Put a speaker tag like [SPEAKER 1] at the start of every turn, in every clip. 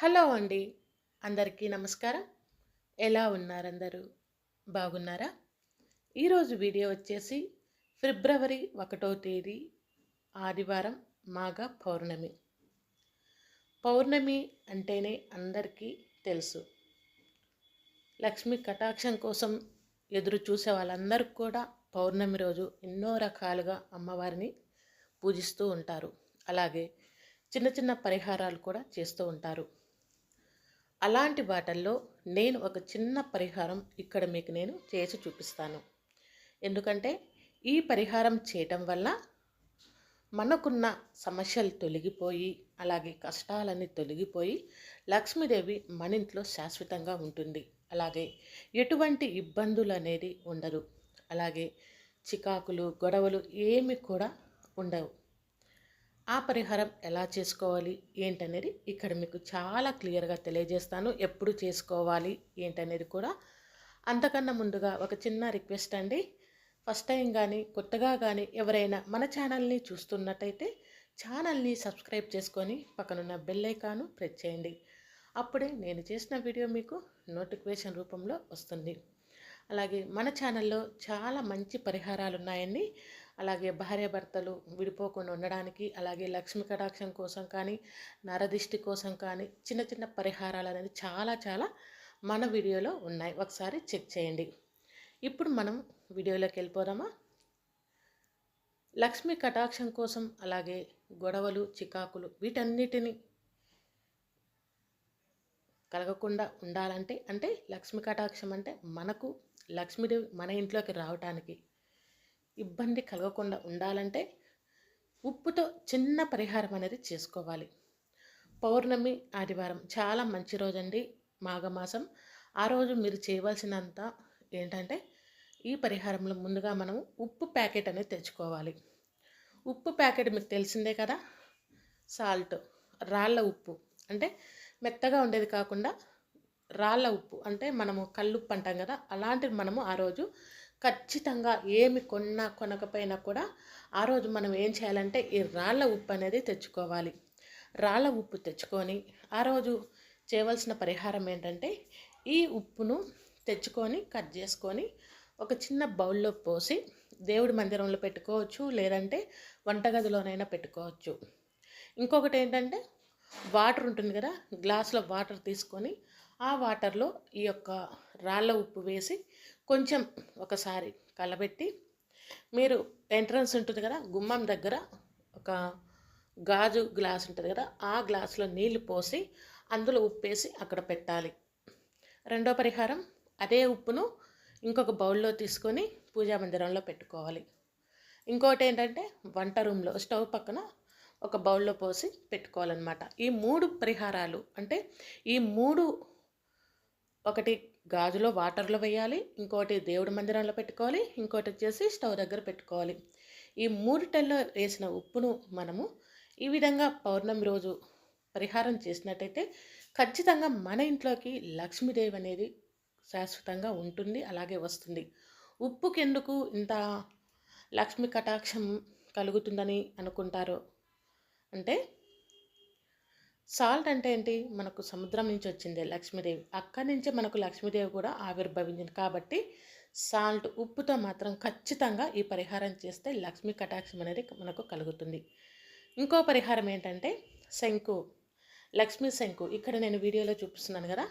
[SPEAKER 1] Hello అండి. అందరికీ నమస్కారం. ఎలా ఉన్నారు అందరూ బాగున్నారా? ఈరోజు వీడియో వచ్చేసి ఫిబ్రవరి ఒకటో తేదీ ఆదివారం మాఘ పౌర్ణమి. పౌర్ణమి అంటేనే అందరికీ తెలుసు. లక్ష్మి కటాక్షం కోసం ఎదురు చూసే వాళ్ళందరికీ కూడా పౌర్ణమి రోజు ఎన్నో రకాలుగా అమ్మవారిని పూజిస్తూ ఉంటారు. అలాగే చిన్న చిన్న పరిహారాలు కూడా చేస్తూ ఉంటారు. అలాంటి వాటల్లో నేను ఒక చిన్న పరిహారం ఇక్కడ మీకు నేను చేసి చూపిస్తాను. ఎందుకంటే ఈ పరిహారం చేయటం వల్ల మనకున్న సమస్యలు తొలగిపోయి అలాగే కష్టాలన్నీ తొలగిపోయి లక్ష్మీదేవి మన ఇంట్లో శాశ్వతంగా ఉంటుంది. అలాగే ఎటువంటి ఇబ్బందులు అనేది ఉండదు. అలాగే చికాకులు గొడవలు ఏమి కూడా ఉండవు. ఆ పరిహారం ఎలా చేసుకోవాలి? ఏంటనేది ఇక్కడ మీకు చాలా క్లియర్గా తెలియజేస్తాను. ఎప్పుడు చేసుకోవాలి? ఏంటనేది కూడా అంతకన్నా ముందుగా ఒక చిన్న రిక్వెస్ట్ అండి. ఫస్ట్ టైం కానీ కొత్తగా కానీ ఎవరైనా మన ఛానల్ని చూస్తున్నట్టయితే ఛానల్ని సబ్స్క్రైబ్ చేసుకొని పక్కనున్న బెల్ ఐకాను ప్రెస్ చేయండి. అప్పుడే నేను చేసిన వీడియో మీకు నోటిఫికేషన్ రూపంలో వస్తుంది. అలాగే మన ఛానల్లో చాలా మంచి పరిహారాలు ఉన్నాయండి అలాగే భార్యాభర్తలు విడిపోకుండా ఉండడానికి అలాగే లక్ష్మి కటాక్షం కోసం కానీ నరదిష్టి కోసం కానీ చిన్న చిన్న పరిహారాలు అనేది చాలా చాలా మన వీడియోలో ఉన్నాయి. ఒకసారి చెక్ చేయండి. ఇప్పుడు మనం వీడియోలోకి వెళ్ళిపోదామా? లక్ష్మి కటాక్షం కోసం అలాగే గొడవలు చికాకులు వీటన్నిటిని కలగకుండా ఉండాలంటే అంటే లక్ష్మి కటాక్షం అంటే మనకు లక్ష్మీదేవి మన ఇంట్లోకి రావటానికి ఇబ్బంది కలగకుండా ఉండాలంటే ఉప్పుతో చిన్న పరిహారం అనేది చేసుకోవాలి. పౌర్ణమి ఆదివారం చాలా మంచి రోజండి మాఘమాసం. ఆ రోజు మీరు చేయవలసినంత ఏంటంటే ఈ పరిహారంలో ముందుగా మనం ఉప్పు ప్యాకెట్ అనేది తెచ్చుకోవాలి. ఉప్పు ప్యాకెట్ మీకు తెలిసిందే కదా? సాల్ట్ రాళ్ళ ఉప్పు. అంటే మెత్తగా ఉండేది కాకుండా రాళ్ళ ఉప్పు. అంటే మనము కల్లుప్పు అంటాం కదా? అలాంటివి మనము ఆ రోజు ఖచ్చితంగా ఏమి కొన్నా కొనకపోయినా కూడా ఆ రోజు మనం ఏం చేయాలంటే ఈ రాళ్ళ ఉప్పు అనేది తెచ్చుకోవాలి. రాళ్ళ ఉప్పు తెచ్చుకొని ఆ రోజు చేయవలసిన పరిహారం ఏంటంటే ఈ ఉప్పును తెచ్చుకొని కట్ చేసుకొని ఒక చిన్న బౌల్లో పోసి దేవుడి మందిరంలో పెట్టుకోవచ్చు లేదంటే వంటగదిలోనైనా పెట్టుకోవచ్చు. ఇంకొకటి ఏంటంటే వాటర్ ఉంటుంది కదా గ్లాసులో వాటర్ తీసుకొని ఆ వాటర్లో ఈ యొక్క రాళ్ళ ఉప్పు వేసి కొంచెం ఒకసారి కలబెట్టి మీరు ఎంట్రన్స్ ఉంటుంది కదా గుమ్మం దగ్గర ఒక గాజు గ్లాస్ ఉంటుంది కదా ఆ గ్లాసులో నీళ్ళు పోసి అందులో ఉప్పేసి అక్కడ పెట్టాలి. రెండో పరిహారం అదే ఉప్పును ఇంకొక బౌల్లో తీసుకొని పూజా మందిరంలో పెట్టుకోవాలి. ఇంకోటి ఏంటంటే వంట రూమ్లో స్టవ్ పక్కన ఒక బౌల్లో పోసి పెట్టుకోవాలన్నమాట. ఈ మూడు పరిహారాలు అంటే ఈ మూడు ఒకటి గాజులో వాటర్లో వేయాలి ఇంకోటి దేవుడి మందిరంలో పెట్టుకోవాలి ఇంకోటి వచ్చేసి స్టవ్ దగ్గర పెట్టుకోవాలి. ఈ మూడిటల్లో వేసిన ఉప్పును మనము ఈ విధంగా పౌర్ణమి రోజు పరిహారం చేసినట్టయితే ఖచ్చితంగా మన ఇంట్లోకి లక్ష్మీదేవి అనేది శాశ్వతంగా ఉంటుంది అలాగే వస్తుంది. ఉప్పుకెందుకు ఇంత లక్ష్మి కటాక్షం కలుగుతుందని అనుకుంటారు అంటే సాల్ట్ అంటే ఏంటి? మనకు సముద్రం నుంచి వచ్చింది లక్ష్మీదేవి. అక్కడి నుంచే మనకు లక్ష్మీదేవి కూడా ఆవిర్భవించింది. కాబట్టి సాల్ట్ ఉప్పుతో మాత్రం ఖచ్చితంగా ఈ పరిహారం చేస్తే లక్ష్మీ కటాక్షం అనేది మనకు కలుగుతుంది. ఇంకో పరిహారం ఏంటంటే శంకు లక్ష్మీ శంకు. ఇక్కడ నేను వీడియోలో చూపిస్తున్నాను కదా.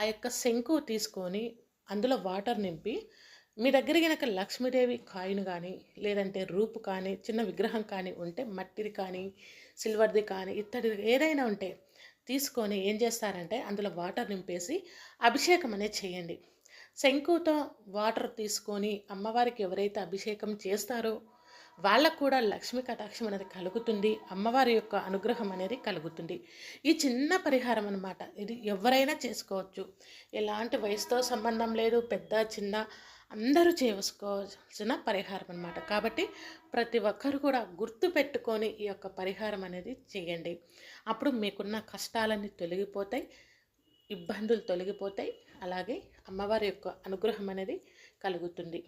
[SPEAKER 1] ఆ యొక్క శంకు తీసుకొని అందులో వాటర్ నింపి మీ దగ్గర కనుక లక్ష్మీదేవి కాయిన్ కానీ లేదంటే రూపు కానీ చిన్న విగ్రహం కానీ ఉంటే మట్టిది కానీ సిల్వర్ది కానీ ఇత్తడి ఏదైనా ఉంటే తీసుకొని ఏం చేస్తారంటే అందులో వాటర్ నింపేసి అభిషేకం అనేది చేయండి. శంకుతో వాటర్ తీసుకొని అమ్మవారికి ఎవరైతే అభిషేకం చేస్తారో వాళ్ళకు కూడా లక్ష్మీ కటాక్షం అనేది కలుగుతుంది అమ్మవారి యొక్క అనుగ్రహం అనేది కలుగుతుంది. ఈ చిన్న పరిహారం అనమాట ఇది ఎవరైనా చేసుకోవచ్చు. ఎలాంటి వయసుతో సంబంధం లేదు పెద్ద చిన్న అందరూ చేసుకోవాల్సిన పరిహారం అనమాట కాబట్టి ప్రతి ఒక్కరు కూడా గుర్తు పెట్టుకొని ఈ యొక్క పరిహారం అనేది చేయండి. అప్పుడు మీకున్న కష్టాలన్నీ తొలగిపోతాయి ఇబ్బందులు తొలగిపోతాయి అలాగే అమ్మవారి యొక్క అనుగ్రహం అనేది కలుగుతుంది.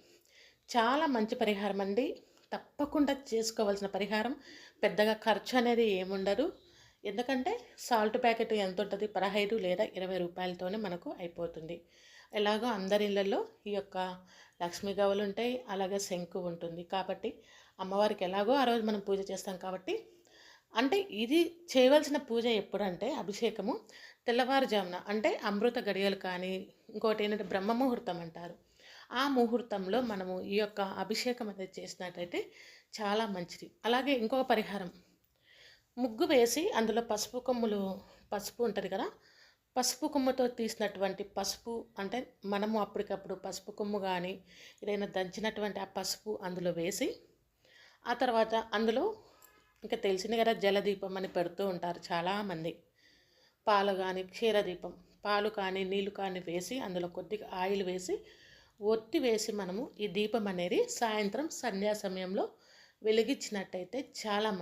[SPEAKER 1] చాలా మంచి పరిహారం అండి. తప్పకుండా చేసుకోవాల్సిన పరిహారం. పెద్దగా ఖర్చు అనేది ఏముండదు. ఎందుకంటే సాల్ట్ ప్యాకెట్ ఎంత ఉంటుంది పదహైదు లేదా ఇరవై రూపాయలతోనే మనకు అయిపోతుంది. ఎలాగో అందరి ఇళ్ళల్లో ఈ యొక్క లక్ష్మీ గవ్వలు ఉంటాయి అలాగే శంకు ఉంటుంది. కాబట్టి అమ్మవారికి ఎలాగో ఆ రోజు మనం పూజ చేస్తాం కాబట్టి అంటే ఇది చేయవలసిన పూజ ఎప్పుడంటే అభిషేకము తెల్లవారుజామున అంటే అమృత గడియలు కానీ ఇంకోటి ఏంటంటే బ్రహ్మ ముహూర్తం అంటారు. ఆ ముహూర్తంలో మనము ఈ యొక్క అభిషేకం అనేది చేసినట్టయితే చాలా మంచిది. అలాగే ఇంకొక పరిహారం ముగ్గు వేసి అందులో పసుపు కొమ్ములు పసుపు ఉంటుంది కదా పసుపు కొమ్ముతో తీసినటువంటి పసుపు అంటే మనము అప్పటికప్పుడు పసుపు కొమ్ము కానీ ఏదైనా దంచినటువంటి ఆ పసుపు అందులో వేసి ఆ తర్వాత అందులో ఇంకా తెలిసింది కదా జలదీపం అని పెడుతూ ఉంటారు చాలామంది. పాలు కానీ క్షీరదీపం పాలు కానీ నీళ్ళు కానీ వేసి అందులో కొద్దిగా ఆయిల్ వేసి ఒత్తి వేసి మనము ఈ దీపం అనేది సాయంత్రం సంధ్యా సమయంలో వెలిగించినట్టయితే చాలా మంచి